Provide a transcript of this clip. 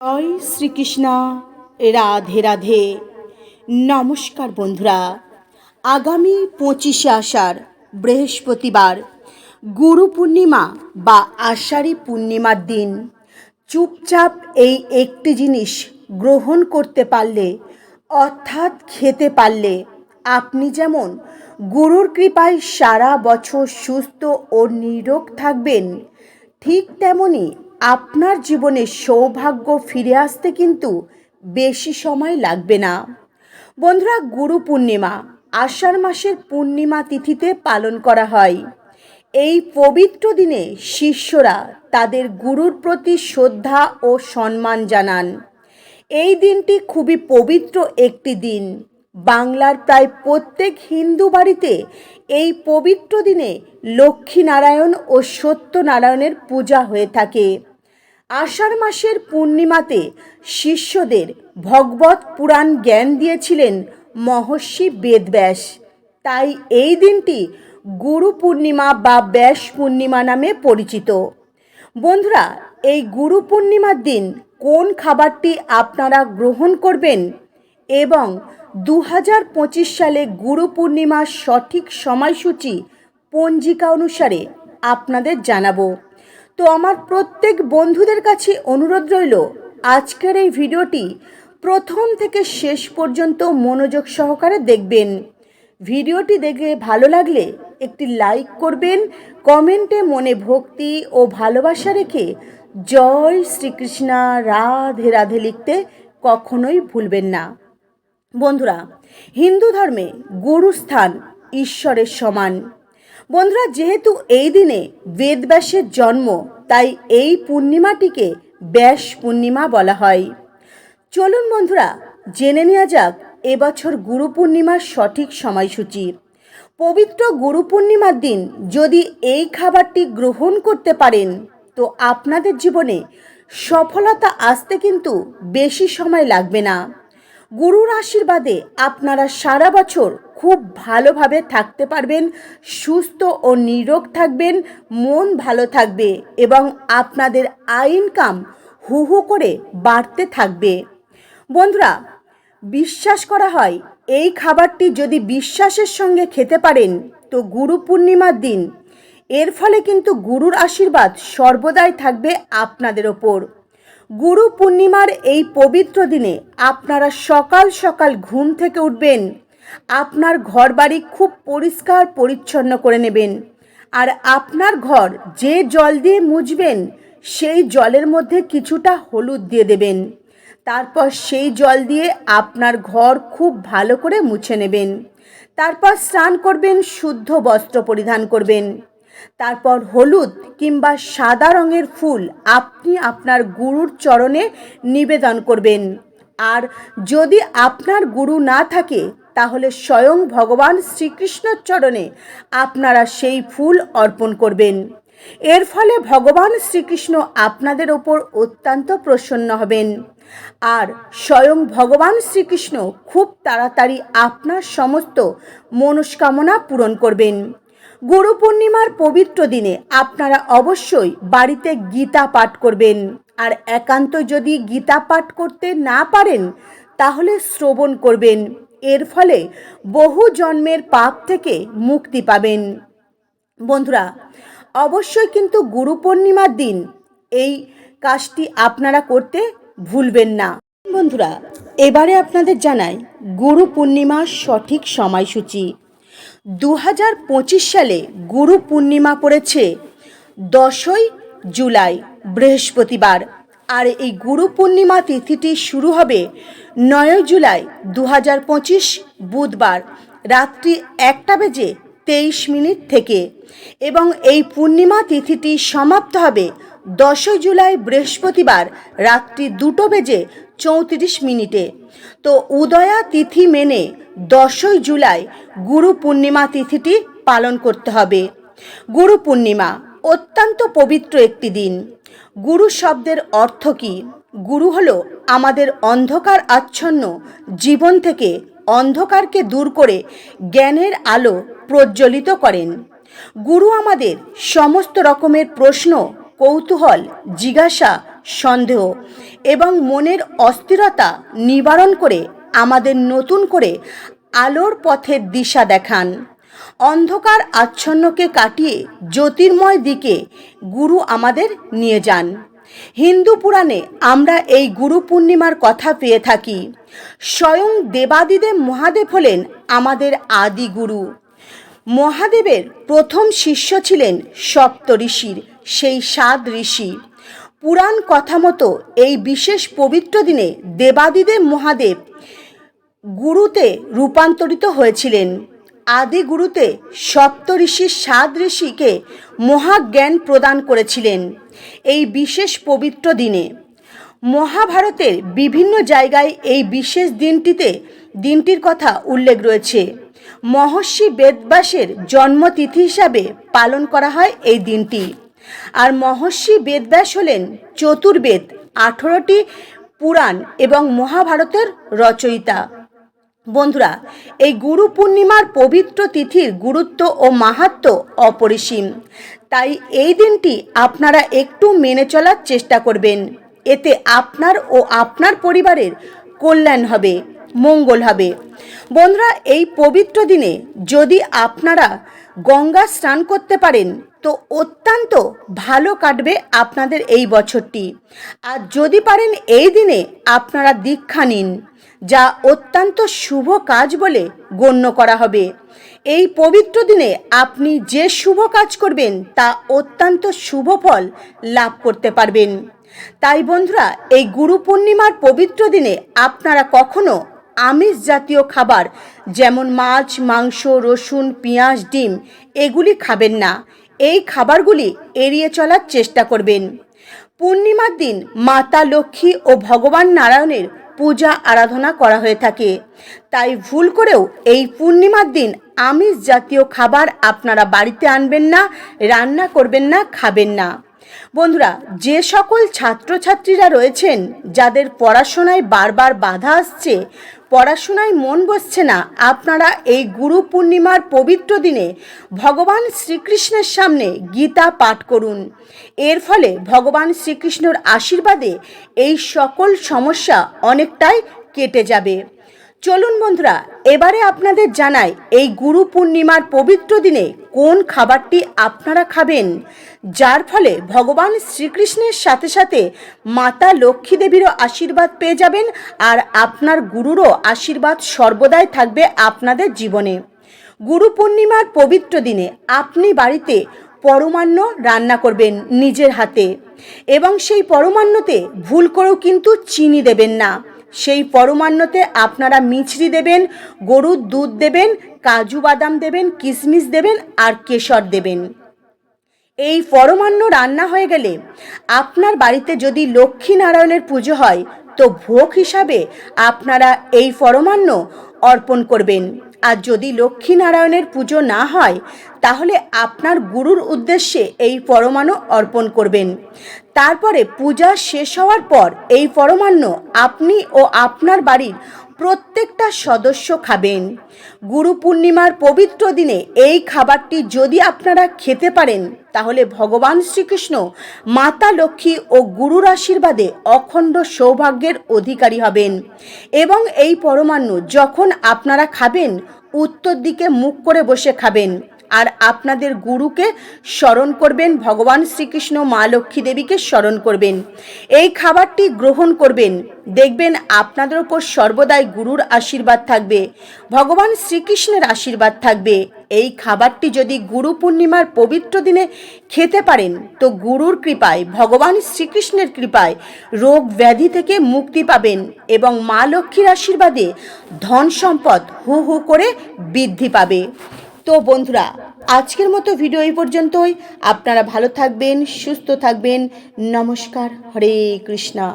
জয় শ্রীকৃষ্ণা। রাধে রাধে। নমস্কার বন্ধুরা। আগামী পঁচিশে আষাঢ় বৃহস্পতিবার গুরু পূর্ণিমা বা আষাঢ়ী পূর্ণিমার দিন। চুপচাপ এই একটি জিনিস গ্রহণ করতে পারলে, অর্থাৎ খেতে পারলে, আপনি যেমন গুরুর কৃপায় সারা বছর সুস্থ ও নিরোগ থাকবেন, ঠিক তেমনি আপনার জীবনে সৌভাগ্য ফিরে আসতে কিন্তু বেশি সময় লাগবে না। বন্ধুরা, গুরু পূর্ণিমা, আষাঢ় মাসের পূর্ণিমা তিথিতে পালন করা হয়। এই পবিত্র দিনে শিষ্যরা তাদের গুরুর প্রতি শ্রদ্ধা ও সম্মান জানান। এই দিনটি খুবই পবিত্র একটি দিন। বাংলার প্রায় প্রত্যেক হিন্দু বাড়িতে এই পবিত্র দিনে লক্ষ্মীনারায়ণ ও সত্যনারায়ণের পূজা হয়ে থাকে। আষাঢ় মাসের পূর্ণিমাতে শিষ্যদের ভগবত পুরাণ জ্ঞান দিয়েছিলেন মহর্ষি বেদব্যাস। তাই এই দিনটি গুরু পূর্ণিমা বা ব্যাস পূর্ণিমা নামে পরিচিত। বন্ধুরা, এই গুরু পূর্ণিমার দিন কোন খাবারটি আপনারা গ্রহণ করবেন এবং দু হাজার পঁচিশ সালে গুরু পূর্ণিমার সঠিক সময়সূচি পঞ্জিকা অনুসারে আপনাদের জানাব। তো আমার প্রত্যেক বন্ধুদের কাছে অনুরোধ রইল, আজকের এই ভিডিওটি প্রথম থেকে শেষ পর্যন্ত মনোযোগ সহকারে দেখবেন। ভিডিওটি দেখে ভালো লাগলে একটি লাইক করবেন, কমেন্টে মনে ভক্তি ও ভালোবাসা রেখে জয় শ্রীকৃষ্ণা রাধে রাধে লিখতে কখনোই ভুলবেন না। বন্ধুরা, হিন্দু ধর্মে গুরুস্থান ঈশ্বরের সমান। বন্ধুরা, যেহেতু এই দিনে বেদব্যাসের জন্ম, তাই এই পূর্ণিমাটিকে ব্যাস পূর্ণিমা বলা হয়। চলুন বন্ধুরা, জেনে নেওয়া যাক এবছর গুরু পূর্ণিমার সঠিক সময়সূচি। পবিত্র গুরু পূর্ণিমার দিন যদি এই খাবারটি গ্রহণ করতে পারেন, তো আপনাদের জীবনে সফলতা আসতে কিন্তু বেশি সময় লাগবে না। গুরুর আশীর্বাদে আপনারা সারা বছর খুব ভালোভাবে থাকতে পারবেন, সুস্থ ও নিরোগ থাকবেন, মন ভালো থাকবে এবং আপনাদের আয় ইনকাম হু হু করে বাড়তে থাকবে। বন্ধুরা, বিশ্বাস করা হয়, এই খাবারটি যদি বিশ্বাসের সঙ্গে খেতে পারেন, তো গুরু পূর্ণিমার দিন। এর ফলে কিন্তু গুরুর আশীর্বাদ সর্বদাই থাকবে আপনাদের ওপর। গুরু পূর্ণিমার এই পবিত্র দিনে আপনারা সকাল সকাল ঘুম থেকে উঠবেন। আপনার ঘর বাড়ি খুব পরিষ্কার পরিচ্ছন্ন করে নেবেন। আর আপনার ঘর যে জল দিয়ে মুছবেন সেই জলের মধ্যে কিছুটা হলুদ দিয়ে দেবেন। তারপর সেই জল দিয়ে আপনার ঘর খুব ভালো করে মুছে নেবেন। তারপর স্নান করবেন, শুদ্ধ বস্ত্র পরিধান করবেন। তারপর হলুদ কিংবা সাদা রঙের ফুল আপনি আপনার গুরুর চরণে নিবেদন করবেন। আর যদি আপনার গুরু না থাকে, তাহলে স্বয়ং ভগবান শ্রীকৃষ্ণর চরণে আপনারা সেই ফুল অর্পণ করবেন। এর ফলে ভগবান শ্রীকৃষ্ণ আপনাদের ওপর অত্যন্ত প্রসন্ন হবেন। আর স্বয়ং ভগবান শ্রীকৃষ্ণ খুব তাড়াতাড়ি আপনার সমস্ত মনস্কামনা পূরণ করবেন। গুরু পূর্ণিমার পবিত্র দিনে আপনারা অবশ্যই বাড়িতে গীতা পাঠ করবেন। আর একান্ত যদি গীতা পাঠ করতে না পারেন, তাহলে শ্রবণ করবেন। এর ফলে বহু জন্মের পাপ থেকে মুক্তি পাবেন। বন্ধুরা, অবশ্যই কিন্তু গুরু পূর্ণিমার দিন এই কাজটি আপনারা করতে ভুলবেন না। বন্ধুরা, এবারে আপনাদের জানাই গুরু পূর্ণিমার সঠিক সময়সূচি। দু হাজার পঁচিশ সালে গুরু পূর্ণিমা পড়েছে, দশই জুলাই, বৃহস্পতিবার। আর এই গুরু পূর্ণিমা তিথিটি শুরু হবে নয় জুলাই দু হাজার পঁচিশ, বুধবার, রাত্রি একটা বেজে তেইশ মিনিট থেকে। এবং এই পূর্ণিমা তিথিটি সমাপ্ত হবে দশই জুলাই বৃহস্পতিবার রাত্রি দুটো বেজে চৌত্রিশ মিনিটে। তো উদয়া তিথি মেনে দশই জুলাই গুরু পূর্ণিমা তিথিটি পালন করতে হবে। গুরু পূর্ণিমা অত্যন্ত পবিত্র একটি দিন। গুরু শব্দের অর্থ কী? গুরু হলো আমাদের অন্ধকার আচ্ছন্ন জীবন থেকে অন্ধকারকে দূর করে জ্ঞানের আলো প্রজ্বলিত করেন। গুরু আমাদের সমস্ত রকমের প্রশ্ন কৌতূহল, জিজ্ঞাসা, সন্দেহ এবং মনের অস্থিরতা নিবারণ করে আমাদের নতুন করে আলোর পথের দিশা দেখান। অন্ধকার আচ্ছন্নকে কাটিয়ে জ্যোতির্ময় দিকে গুরু আমাদের নিয়ে যান। হিন্দু পুরাণে আমরা এই গুরু পূর্ণিমার কথা পেয়ে থাকি। স্বয়ং দেবাদিদেব মহাদেব হলেন আমাদের আদি গুরু। মহাদেবের প্রথম শিষ্য ছিলেন সপ্ত ঋষির, সেই সাত ঋষি। পুরাণ কথা মতো এই বিশেষ পবিত্র দিনে দেবাদিদেব মহাদেব গুরুতে রূপান্তরিত হয়েছিলেন। আদি গুরুতে সপ্ত ঋষির সাত ঋষিকে মহাজ্ঞান প্রদান করেছিলেন এই বিশেষ পবিত্র দিনে। মহাভারতের বিভিন্ন জায়গায় এই বিশেষ দিনটিতে দিনটির কথা উল্লেখ রয়েছে। মহর্ষি বেদব্যাসের জন্মতিথি হিসাবে পালন করা হয় এই দিনটি। আর মহর্ষি বেদব্যাস হলেন চতুর্বেদ আঠেরোটি পুরাণ এবং মহাভারতের রচয়িতা। বন্ধুরা, এই গুরু পূর্ণিমার পবিত্র তিথির গুরুত্ব ও মাহাত্ম অপরিসীম। তাই এই দিনটি আপনারা একটু মেনে চলার চেষ্টা করবেন। এতে আপনার ও আপনার পরিবারের কল্যাণ হবে। মঙ্গল হবে। বন্ধুরা, এই পবিত্র দিনে যদি আপনারা গঙ্গা স্নান করতে পারেন, তো অত্যন্ত ভালো কাটবে আপনাদের এই বছরটি। আর যদি পারেন এই দিনে আপনারা দীক্ষা নিন, যা অত্যন্ত শুভ কাজ বলে গণ্য করা হবে। এই পবিত্র দিনে আপনি যে শুভ কাজ করবেন, তা অত্যন্ত শুভ ফল লাভ করতে পারবেন। তাই বন্ধুরা, এই গুরু পূর্ণিমার পবিত্র দিনে আপনারা কখনো আমিষ জাতীয় খাবার, যেমন মাছ, মাংস, রসুন, পেঁয়াজ, ডিম, এগুলি খাবেন না। এই খাবারগুলি এড়িয়ে চলার চেষ্টা করবেন। পূর্ণিমার দিন মাতা লক্ষ্মী ও ভগবান নারায়ণের পূজা আরাধনা করা হয়ে থাকে। তাই ভুল করেও এই পূর্ণিমার দিন আমিষ জাতীয় খাবার আপনারা বাড়িতে আনবেন না, রান্না করবেন না, খাবেন না। বন্ধুরা, যে সকল ছাত্রছাত্রীরা রয়েছেন, যাদের পড়াশোনায় বারবার বাধা আসছে পড়াশোনায় মন বসছে না। আপনারা এই গুরু পূর্ণিমার পবিত্র দিনে ভগবান শ্রীকৃষ্ণের সামনে গীতা পাঠ করুন। এর ফলে ভগবান শ্রীকৃষ্ণর আশীর্বাদে এই সকল সমস্যা অনেকটাই কেটে যাবে। চলুন বন্ধুরা, এবারে আপনাদের জানাই এই গুরু পূর্ণিমার পবিত্র দিনে কোন খাবারটি আপনারা খাবেন? যার ফলে ভগবান শ্রীকৃষ্ণের সাথে সাথে মাতা লক্ষ্মী দেবীরও আশীর্বাদ পেয়ে যাবেন আর আপনার গুরুরও আশীর্বাদ সর্বদাই থাকবে আপনাদের জীবনে। গুরু পূর্ণিমার পবিত্র দিনে আপনি বাড়িতে পরমান্ন রান্না করবেন নিজের হাতে এবং সেই পরমান্নতে ভুল করেও কিন্তু চিনি দেবেন না। সেই পরমান্নতে আপনারা মিছরি দেবেন, গরুর দুধ দেবেন, কাজু বাদাম দেবেন কিশমিশ দেবেন আর কেশর দেবেন। এই পরমান্ন রান্না হয়ে গেলে আপনার বাড়িতে যদি লক্ষ্মী নারায়ণের পুজো হয়, তো ভোগ হিসাবে আপনারা এই পরমান্ন অর্পণ করবেন। আর যদি লক্ষ্মী নারায়ণের পুজো না হয়, তাহলে আপনার গুরুর উদ্দেশ্যে এই পরমাণু অর্পণ করবেন। তারপরে পূজা শেষ হওয়ার পর এই পরমান্ন আপনি ও আপনার বাড়ির প্রত্যেকটা সদস্য খাবেন। গুরু পূর্ণিমার পবিত্র দিনে এই খাবারটি যদি আপনারা খেতে পারেন, তাহলে ভগবান শ্রীকৃষ্ণ মাতা লক্ষ্মী ও গুরুর আশীর্বাদে অখণ্ড সৌভাগ্যের অধিকারী হবেন। এবং এই পরমাণু যখন আপনারা খাবেন উত্তর দিকে মুখ করে বসে খাবেন আর আপনাদের গুরুকে স্মরণ করবেন, ভগবান শ্রীকৃষ্ণ মা লক্ষ্মী দেবীকে স্মরণ করবেন। এই খাবারটি গ্রহণ করবেন। দেখবেন আপনাদের ওপর সর্বদাই গুরুর আশীর্বাদ থাকবে, ভগবান শ্রীকৃষ্ণের আশীর্বাদ থাকবে। এই খাবারটি যদি গুরু পূর্ণিমার পবিত্র দিনে খেতে পারেন, তো গুরুর কৃপায়, ভগবান শ্রীকৃষ্ণের কৃপায় রোগ ব্যাধি থেকে মুক্তি পাবেন এবং মা লক্ষ্মীর আশীর্বাদে ধন সম্পদ হু হু করে বৃদ্ধি পাবে। তো বন্ধুরা, আজকের মতো ভিডিও এই পর্যন্তই। আপনারা ভালো থাকবেন, সুস্থ থাকবেন। নমস্কার, হরে কৃষ্ণা।